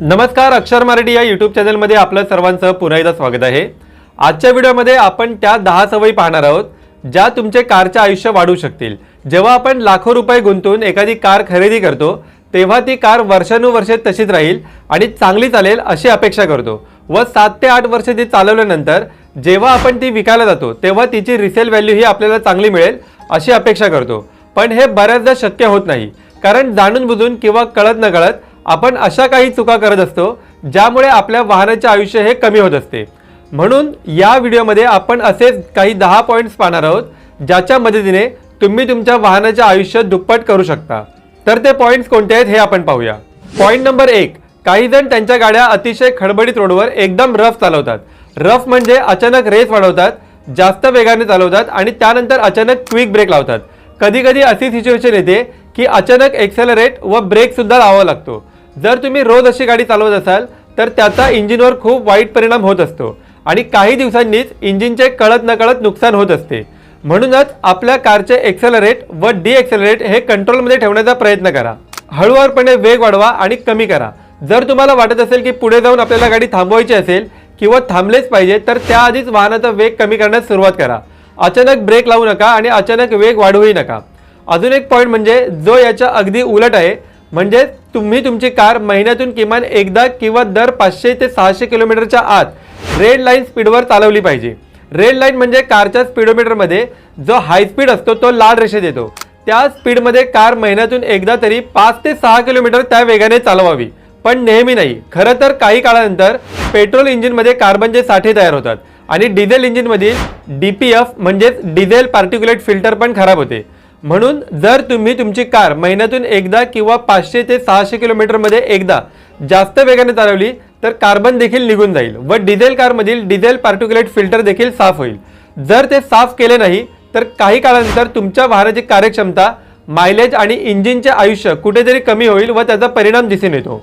नमस्कार अक्षर मराठी या यूट्यूब चॅनलमध्ये आपलं सर्वांचं पुन्हा एकदा स्वागत आहे. आजच्या व्हिडिओमध्ये आपण त्या दहा सवयी पाहणार आहोत ज्या तुमचे कारचे आयुष्य वाढू शकतील. जेव्हा आपण लाखो रुपये गुंतवून एखादी कार खरेदी करतो तेव्हा ती कार वर्षानुवर्षे तशीच राहील आणि चांगली चालेल अशी अपेक्षा करतो. व सात ते आठ वर्षे ती चालवल्यानंतर जेव्हा आपण ती विकायला जातो तेव्हा तिची रिसेल व्हॅल्यू ही आपल्याला चांगली मिळेल अशी अपेक्षा करतो. पण हे बऱ्याचदा शक्य होत नाही कारण जाणून बुजून किंवा कळत न कळत आपण अशा काही चुका करत असतो ज्यामुळे आपल्या वाहनाचे आयुष्य हे कमी होत असते. म्हणून या व्हिडिओमध्ये आपण असेच काही दहा पॉईंट्स पाहणार आहोत ज्याच्या मदतीने तुम्ही तुमच्या वाहनाचे आयुष्य दुप्पट करू शकता. तर ते पॉईंट्स कोणते आहेत हे आपण पाहूया. पॉईंट नंबर एक काही जण त्यांच्या गाड्या अतिशय खडबडीत रोडवर एकदम रफ चालवतात. रफ म्हणजे अचानक रेस वाढवतात जास्त वेगाने चालवतात आणि त्यानंतर अचानक क्विक ब्रेक लावतात. कधी कधी अशी सिच्युएशन येते की अचानक एक्सेलरेट व ब्रेक सुद्धा लावावा लागतो. जर तुम्ही रोज अशी गाडी चालवत असाल तर त्याचा इंजिनवर खूप वाईट परिणाम होत असतो. आणि काही दिवसांनीच इंजिनचे कळत नकळत नुकसान होत असते. म्हणूनच आपल्या कारचे एक्सेलरेट व डी एक्सेलरेट हे कंट्रोलमध्ये ठेवण्याचा प्रयत्न करा. हळूवारपणे वेग वाढवा आणि कमी करा. जर तुम्हाला वाटत असेल की पुढे जाऊन आपल्याला गाडी थांबवायची असेल किंवा थांबलेच पाहिजे तर त्याआधीच वाहनाचा वेग कमी करण्यास सुरुवात करा. अचानक ब्रेक लावू नका आणि अचानक वेग वाढवूही नका. अजून एक पॉईंट म्हणजे जो याच्या अगदी उलट आहे म्हणजे तुम्ही तुमची कार महिन्यातून किमान एकदा किंवा दर पाचशे ते सहाशे किलोमीटरच्या आत रेड लाईन स्पीडवर चालवली पाहिजे. रेड लाईन म्हणजे कारच्या स्पीडोमीटरमध्ये जो हाय स्पीड असतो तो लाल रेषेत येतो. त्या स्पीडमध्ये कार महिन्यातून एकदा तरी पाच ते सहा किलोमीटर त्या वेगाने चालवावी. पण नेहमी नाही. खरं तर काही काळानंतर पेट्रोल इंजिनमध्ये कार्बनचे साठे तयार होतात. आणि डिझेल इंजिनमधील डी पी एफ म्हणजेच डिझेल पार्टिक्युलेट फिल्टर पण खराब होते. म्हणून जर तुम्ही तुमची कार महिन्यातून एकदा किंवा पाचशे ते सहाशे किलोमीटरमध्ये एकदा जास्त वेगाने चालवली तर कार्बन देखील निघून जाईल व डिझेल कारमधील डिझेल पार्टिक्युलेट फिल्टर देखील साफ होईल. जर ते साफ केले नाही तर काही काळानंतर तुमच्या वाहनाची कार्यक्षमता मायलेज आणि इंजिनचे आयुष्य कुठेतरी कमी होईल व त्याचा परिणाम दिसून येतो.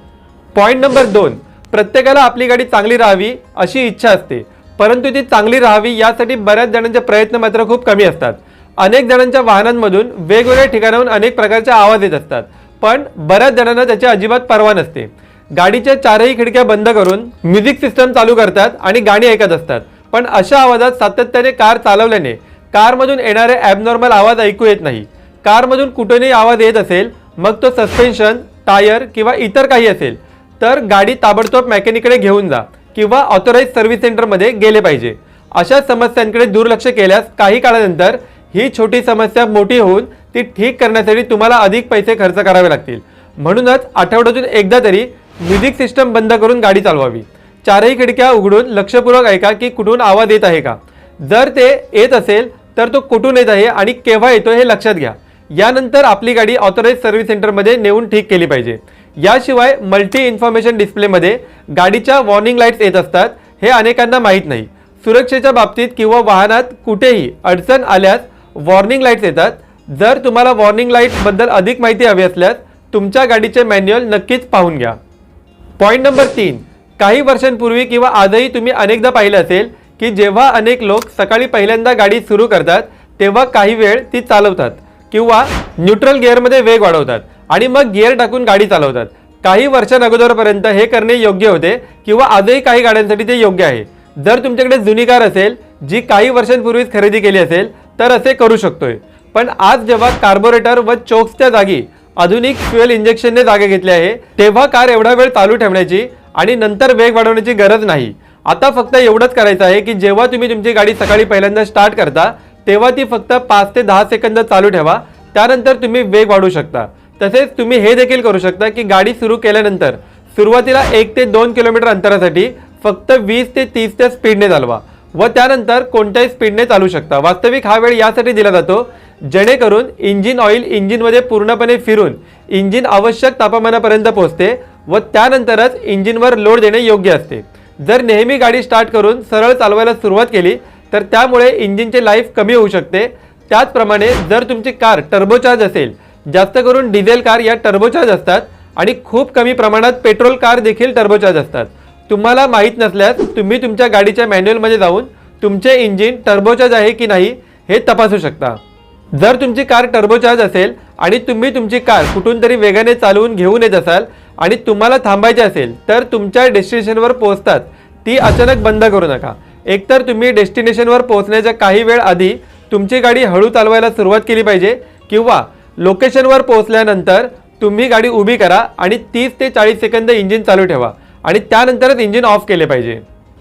पॉईंट नंबर दोन. प्रत्येकाला आपली गाडी चांगली राहावी अशी इच्छा असते. परंतु ती चांगली राहावी यासाठी बऱ्याच जणांचे प्रयत्न मात्र खूप कमी असतात. अनेक जणांच्या वाहनांमधून वेगवेगळ्या ठिकाणाहून अनेक प्रकारचे आवाज येत असतात. पण बऱ्याच जणांना त्याची अजिबात पर्वा नसते. गाडीच्या चारही खिडक्या बंद करून म्युझिक सिस्टम चालू करतात आणि गाणी ऐकत असतात. पण अशा आवाजात सातत्याने कार चालवल्याने कारमधून येणारे ॲबनॉर्मल आवाज ऐकू येत नाही. कारमधून कुठूनही आवाज येत असेल मग तो सस्पेन्शन टायर किंवा इतर काही असेल तर गाडी ताबडतोब मेकॅनिकडे घेऊन जा किंवा ऑथोराईज सर्व्हिस सेंटरमध्ये गेले पाहिजे. अशा समस्यांकडे दुर्लक्ष केल्यास काही काळानंतर ही छोटी समस्या मोठी होऊन ती ठीक करण्यासाठी तुम्हाला अधिक पैसे खर्च करावे लागतील. म्हणूनच आठवड्यातून एकदा तरी म्युझिक सिस्टम बंद करून गाडी चालवावी. चारही खिडक्या उघडून लक्षपूर्वक ऐका की कुठून आवाज येत आहे का. जर ते येत असेल तर तो कुठून येत आहे आणि केव्हा येतो हे लक्षात घ्या. यानंतर आपली गाडी ऑथोराईज सर्व्हिस सेंटरमध्ये नेऊन ठीक केली पाहिजे. याशिवाय मल्टी इन्फॉर्मेशन डिस्प्लेमध्ये गाडीच्या वॉर्निंग लाईट्स येत असतात हे अनेकांना माहीत नाही. सुरक्षेच्या बाबतीत किंवा वाहनात कुठेही अडचण आल्यास वॉर्निंग लाईट्स येतात. जर तुम्हाला वॉर्निंग लाईट्सबद्दल अधिक माहिती हवी असल्यास तुमच्या गाडीचे मॅन्युअल नक्कीच पाहून घ्या. पॉईंट नंबर तीन. काही वर्षांपूर्वी किंवा आजही तुम्ही अनेकदा पाहिलं असेल की जेव्हा अनेक लोक सकाळी पहिल्यांदा गाडी सुरू करतात तेव्हा काही वेळ ती चालवतात किंवा न्यूट्रल गिअरमध्ये वेग वाढवतात आणि मग गिअर टाकून गाडी चालवतात. काही वर्षांअगोदरपर्यंत हे करणे योग्य होते किंवा आजही काही गाड्यांसाठी ते योग्य आहे. जर तुमच्याकडे जुनी कार असेल जी काही वर्षांपूर्वीच खरेदी केली असेल तर असे करू शकतोय. पण आज जेव्हा कार्बोरेटर व चोक्सच्या जागी आधुनिक फ्युएल इंजेक्शनने जागा घेतली आहे तेव्हा कार एवढा वेळ चालू ठेवण्याची आणि नंतर वेग वाढवण्याची गरज नाही. आता फक्त एवढंच करायचं आहे की जेव्हा तुम्ही तुमची गाडी सकाळी पहिल्यांदा स्टार्ट करता तेव्हा ती फक्त पाच ते दहा सेकंद चालू ठेवा त्यानंतर तुम्ही वेग वाढवू शकता. तसेच तुम्ही हे देखील करू शकता की गाडी सुरू केल्यानंतर सुरुवातीला एक ते दोन किलोमीटर अंतरासाठी फक्त वीस ते तीसच्या स्पीडने चालवा. व त्यानंतर कोणत्याही स्पीडने चालू शकता. वास्तविक हा वेळ यासाठी दिला जातो जेणेकरून इंजिन ऑइल इंजिनमध्ये पूर्णपणे फिरून इंजिन आवश्यक तापमानापर्यंत पोहोचते व त्यानंतरच इंजिनवर लोड देणे योग्य असते. जर नेहमी गाडी स्टार्ट करून सरळ चालवायला सुरुवात केली तर त्यामुळे इंजिनचे लाईफ कमी होऊ शकते. त्याचप्रमाणे जर तुमची कार टर्बोचार्ज असेल जास्त करून डिझेल कार या टर्बोचार्ज असतात आणि खूप कमी प्रमाणात पेट्रोल कार देखील टर्बोचार्ज असतात. तुम्हाला माहीत नसल्यास तुम्ही तुमच्या गाडीच्या मॅन्युअलमध्ये जाऊन तुमचे इंजिन टर्बोचार्ज आहे की नाही हे तपासू शकता. जर तुमची कार टर्बोचार्ज असेल आणि तुम्ही तुमची कार कुठून तरी वेगाने चालवून घेऊन येत असाल आणि तुम्हाला थांबायचे असेल तर तुमच्या डेस्टिनेशनवर पोहोचतात. ती अचानक बंद करू नका. एकतर तुम्ही डेस्टिनेशनवर पोहोचण्याच्या काही वेळ आधी तुमची गाडी हळू चालवायला सुरुवात केली पाहिजे किंवा लोकेशनवर पोहोचल्यानंतर तुम्ही गाडी उभी करा आणि तीस ते चाळीस सेकंद इंजिन चालू ठेवा. आणि त्यानंतरच इंजिन ऑफ केले पाहिजे.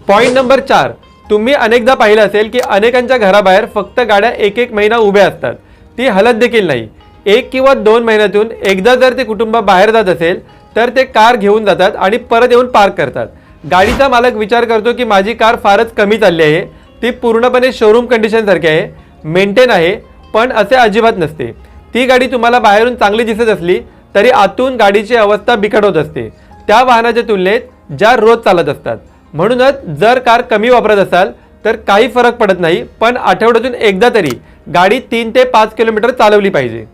पॉईंट नंबर चार तुम्ही अनेकदा पाहिलं असेल की अनेकांच्या घराबाहेर फक्त गाड्या एक एक महिना उभ्या असतात. ती हलत देखील नाही. एक किंवा दोन महिन्यातून एकदा जर ते कुटुंब बाहेर जात असेल तर ते कार घेऊन जातात आणि परत येऊन पार्क करतात. गाडीचा मालक विचार करतो की माझी कार फारच कमी चालली आहे. ती पूर्णपणे शोरूम कंडिशनसारखी आहे. मेंटेन आहे पण असे अजिबात नसते. ती गाडी तुम्हाला बाहेरून चांगली दिसत असली तरी आतून गाडीची अवस्था बिकट होत असते. त्या वाहनाच्या तुलनेत ज्या रोज चालत असतात. म्हणूनच जर कार कमी वापरत असाल तर काही फरक पडत नाही पण आठवड्यातून एकदा तरी गाडी तीन ते पाच किलोमीटर चालवली पाहिजे.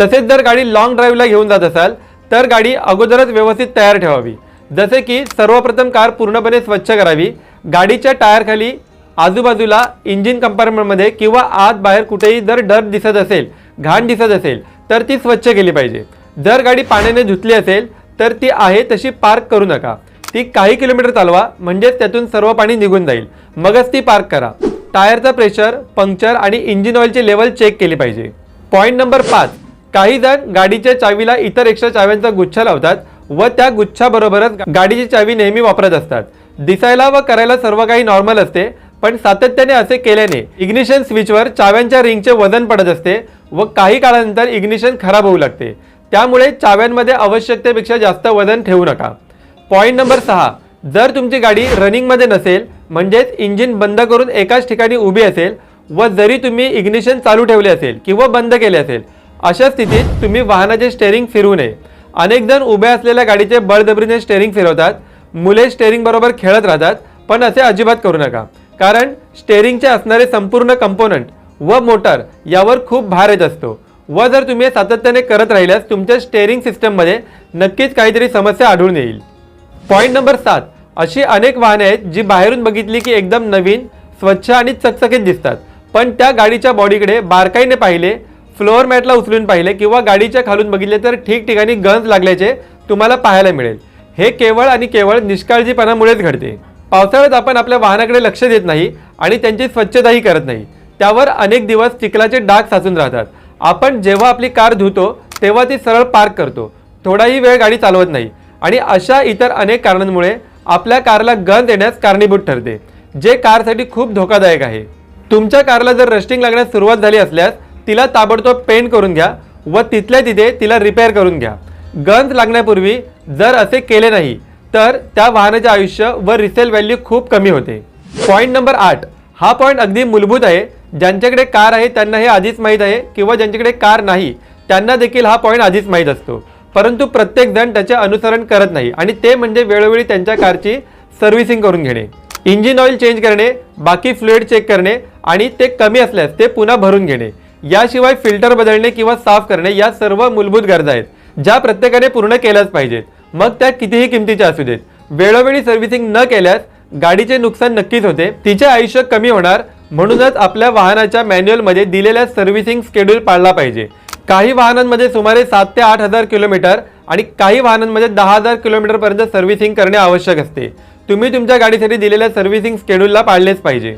तसेच जर गाडी लॉंग ड्राईव्हला घेऊन जात असाल तर गाडी अगोदरच व्यवस्थित तयार ठेवावी. जसे की सर्वप्रथम कार पूर्णपणे स्वच्छ करावी. गाडीच्या टायरखाली आजूबाजूला इंजिन कंपार्टमेंटमध्ये किंवा आत बाहेर कुठेही जर डर दिसत असेल घाण दिसत असेल तर ती स्वच्छ केली पाहिजे. जर गाडी पाण्याने धुतली असेल तर ती आहे तशी पार्क करू नका. ती काही किलोमीटर चालवा म्हणजेच त्यातून सर्व पाणी निघून जाईल. मगच ती पार्क करा. टायरचा प्रेशर पंक्चर आणि इंजिन ऑइलची लेवल चेक केली पाहिजे. पॉईंट नंबर पाच. काही जण गाडीच्या चावीला इतर एक्स्ट्रा चाव्यांचा गुच्छ लावतात व त्या गुच्छाबरोबरच गाडीची चावी नेहमी वापरत असतात. दिसायला व करायला सर्व काही नॉर्मल असते पण सातत्याने असे केल्याने इग्निशन स्विचवर चाव्यांच्या रिंगचे वजन पडत असते व काही काळानंतर इग्निशन खराब होऊ लागते. त्यामुळे चाव्यांमध्ये आवश्यकतेपेक्षा जास्त वजन ठेवू नका. पॉईंट नंबर सहा. जर तुमची गाडी रनिंगमध्ये नसेल म्हणजेच इंजिन बंद करून एकाच ठिकाणी उभी असेल व जरी तुम्ही इग्निशन चालू ठेवले असेल किंवा बंद केले असेल अशा स्थितीत तुम्ही वाहनाचे स्टेअरिंग फिरवू नये. अनेक जण उभ्या असलेल्या गाडीचे बळजबरीने स्टेअरिंग फिरवतात मुले स्टेअरिंग बरोबर खेळत राहतात पण असे अजिबात करू नका. कारण स्टेअरिंगचे असणारे संपूर्ण कंपोनंट व मोटर यावर खूप भार येत असतो. व जर तुम्ही सातत्याने करत राहिल्यास तुमच्या स्टेअरिंग सिस्टममध्ये नक्कीच काहीतरी समस्या आढळून येईल. पॉईंट नंबर सात. अशी अनेक वाहने आहेत जी बाहेरून बघितली की एकदम नवीन स्वच्छ आणि चकचकीत दिसतात. पण त्या गाडीच्या बॉडीकडे बारकाईने पाहिले फ्लोअर मॅटला उचलून पाहिले किंवा गाडीच्या खालून बघितले तर ठिकठिकाणी गंज लागल्याचे तुम्हाला पाहायला मिळेल. हे केवळ आणि केवळ निष्काळजीपणामुळेच घडते. पावसाळ्यात आपण आपल्या वाहनाकडे लक्ष देत नाही आणि त्यांची स्वच्छताही करत नाही. त्यावर अनेक दिवस चिखलाचे डाग साचून राहतात. आपण जेव्हा आपली कार धुतो तेव्हा ती सरळ पार्क करतो. थोडाही वेळ गाडी चालवत नाही. आणि अशा इतर अनेक कारणांमुळे आपल्या कारला गंज येण्यास कारणीभूत ठरते जे कारसाठी खूप धोकादायक आहे. तुमच्या कारला जर रस्टिंग लागण्यास सुरुवात झाली असल्यास तिला ताबडतोब पेंट करून घ्या व तिथल्या तिथे तिला रिपेअर करून घ्या. गंज लागण्यापूर्वी जर असे केले नाही तर त्या वाहनाचे आयुष्य व रिसेल व्हॅल्यू खूप कमी होते. पॉईंट नंबर आठ. हा पॉईंट अगदी मूलभूत आहे. ज्यांच्याकडे कार आहे त्यांना हे आधीच माहीत आहे किंवा ज्यांच्याकडे कार नाही त्यांना देखील हा पॉईंट आधीच माहीत असतो. परंतु प्रत्येक जण त्याचे अनुसरण करत नाही. आणि ते म्हणजे वेळोवेळी त्यांच्या कारची सर्व्हिसिंग करून घेणे. इंजिन ऑइल चेंज करणे बाकी फ्लुइड चेक करणे आणि ते कमी असल्यास ते पुन्हा भरून घेणे. याशिवाय फिल्टर बदलणे किंवा साफ करणे या सर्व मूलभूत गरजा आहेत ज्या प्रत्येकाने पूर्ण केल्याच पाहिजेत. मग त्या कितीही किमतीच्या असू देत. वेळोवेळी सर्व्हिसिंग न केल्यास गाडीचे नुकसान नक्कीच होते. तिचे आयुष्य कमी होणार म्हणूनच आपल्या वाहनाच्या मॅन्युअलमध्ये दिलेल्या सर्व्हिसिंग स्केड्यूल पाळला पाहिजे. काही वाहनांमध्ये सुमारे सात ते आठ हजार किलोमीटर आणि काही वाहनांमध्ये दहा हजार किलोमीटरपर्यंत सर्व्हिसिंग करणे आवश्यक असते. तुम्ही तुमच्या गाडीसाठी दिलेल्या सर्व्हिसिंग स्केड्यूलला पाळलेच पाहिजे.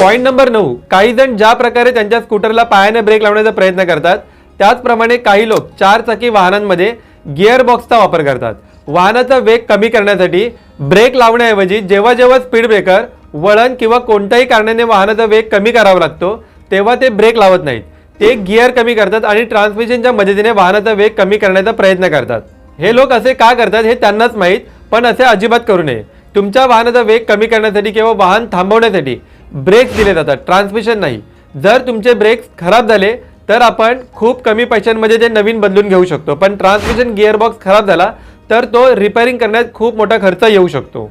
पॉईंट नंबर नऊ. काही जण ज्या प्रकारे त्यांच्या स्कूटरला पायाने ब्रेक लावण्याचा प्रयत्न करतात त्याचप्रमाणे काही लोक चार चाकी वाहनांमध्ये गिअरबॉक्सचा वापर करतात. वाहनाचा वेग कमी करण्यासाठी ब्रेक लावण्याऐवजी जेव्हा जेव्हा स्पीड ब्रेकर वळण किंवा कोणत्याही कारणाने वाहनाचा वेग कमी करावा लागतो तेव्हा ते ब्रेक लावत नाहीत. ते गिअर कमी करतात आणि ट्रान्समिशनच्या मदतीने वाहनाचा वेग कमी करण्याचा प्रयत्न करतात. हे लोक असे का करतात हे त्यांनाच माहीत पण असे अजिबात करू नये. तुमच्या वाहनाचा वेग कमी करण्यासाठी किंवा वाहन थांबवण्यासाठी ब्रेक्स दिले जातात ट्रान्समिशन नाही. जर तुमचे ब्रेक्स खराब झाले तर आपण खूप कमी पैशांमध्ये ते नवीन बदलून घेऊ शकतो. पण ट्रान्समिशन गिअरबॉक्स खराब झाला तर तो रिपेअरिंग करण्यात खूप मोठा खर्च येऊ शकतो.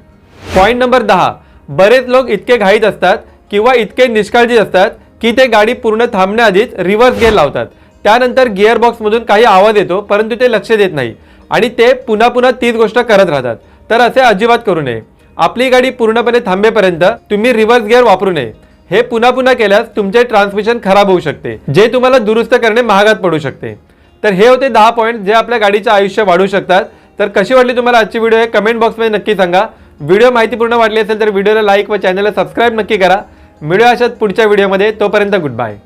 पॉईंट नंबर दहा. बरेच लोक इतके घाईत असतात किंवा इतके निष्काळजी असतात की ते गाडी पूर्ण थांबण्याआधीच रिव्हर्स गिअर लावतात. त्यानंतर गिअरबॉक्समधून काही आवाज येतो परंतु ते लक्ष देत नाही. आणि ते पुन्हा पुन्हा तीच गोष्ट करत राहतात. तर असे अजिबात करू नये. आपली गाडी पूर्णपणे थांबेपर्यंत तुम्ही रिव्हर्स गिअर वापरू नये. हे पुन्हा पुन्हा केल्यास तुमचे ट्रान्समिशन खराब होऊ शकते जे तुम्हाला दुरुस्त करणे महागात पडू शकते. तर हे होते दहा पॉईंट जे आपल्या गाडीचे आयुष्य वाढू शकतात. तर कशी वाटली तुम्हाला आजची व्हिडिओ हे कमेंट बॉक्समध्ये नक्की सांगा. व्हिडिओ माहितीपूर्ण वाटली असेल तर व्हिडिओला लाईक व चॅनलला सबस्क्राईब नक्की करा. मिळूया पुढच्या व्हिडिओमध्ये. तोपर्यंत गुड बाय.